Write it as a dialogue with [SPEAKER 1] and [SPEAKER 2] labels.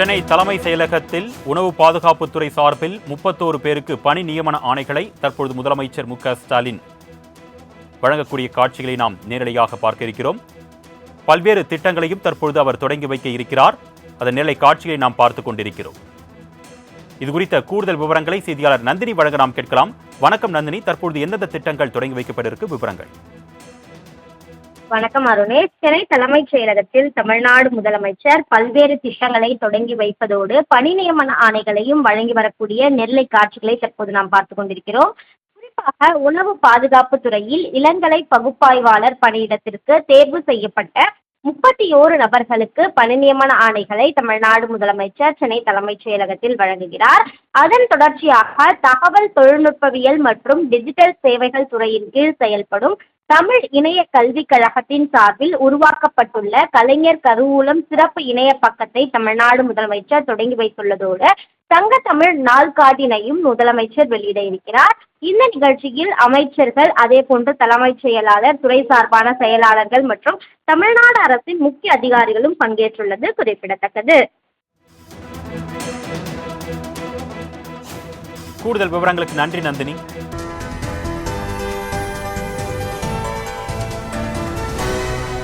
[SPEAKER 1] சென்னை தலைமை செயலகத்தில் உணவு பாதுகாப்புத்துறை சார்பில் முப்பத்தோரு பேருக்கு பணி நியமன ஆணைகளை தற்பொழுது முதலமைச்சர் மு ஸ்டாலின் வழங்கக்கூடிய காட்சிகளை நாம் நேரடியாக பார்க்க இருக்கிறோம் பல்வேறு திட்டங்களையும் தற்பொழுது அவர் தொடங்கி வைக்க இருக்கிறார். அதன் நிலை காட்சிகளை நாம் பார்த்துக் கொண்டிருக்கிறோம். இது குறித்த கூடுதல் விவரங்களை செய்தியாளர் நந்தினி வழங்க நாம் கேட்கலாம். வணக்கம் நந்தினி. தற்பொழுது எந்தெந்த திட்டங்கள் தொடங்கி வைக்கப்பட்டிருக்கு விவரங்கள்?
[SPEAKER 2] வணக்கம் அருணேஷ் சென்னை தலைமைச் செயலகத்தில் தமிழ்நாடு முதலமைச்சர் பல்வேறு திட்டங்களை தொடங்கி வைப்பதோடு பணி நியமன ஆணைகளையும் வழங்கி வரக்கூடிய நெல்லை காட்சிகளை தற்போது நாம் பார்த்து கொண்டிருக்கிறோம். குறிப்பாக உணவு பாதுகாப்பு துறையில் இளங்கலை பகுப்பாய்வாளர் பணியிடத்திற்கு தேர்வு செய்யப்பட்ட முப்பத்தி ஓரு நபர்களுக்கு பணி நியமன ஆணைகளை தமிழ்நாடு முதலமைச்சர் சென்னை தலைமைச் செயலகத்தில் வழங்குகிறார். அதன் தொடர்ச்சியாக தகவல் தொழில்நுட்பவியல் மற்றும் டிஜிட்டல் சேவைகள் துறையின் கீழ் செயல்படும் தமிழ் இணைய கல்விக் கழகத்தின் சார்பில் உருவாக்கப்பட்டுள்ள கலைஞர் கருவூலம் சிறப்பு இணைய பக்கத்தை தமிழ்நாடு முதலமைச்சர் தொடங்கி வைத்துள்ளதோடு தங்க தமிழ் நாள்காட்டினையும் முதலமைச்சர் வெளியிட இருக்கிறார் இந்த நிகழ்ச்சியில் அமைச்சர்கள் அதே போன்று தலைமைச் செயலாளர் துறை சார்பான செயலாளர்கள் மற்றும் தமிழ்நாடு அரசின் முக்கிய அதிகாரிகளும் பங்கேற்றுள்ளது குறிப்பிடத்தக்கது.
[SPEAKER 1] கூடுதல் விவரங்களுக்கு நன்றி நந்தினி.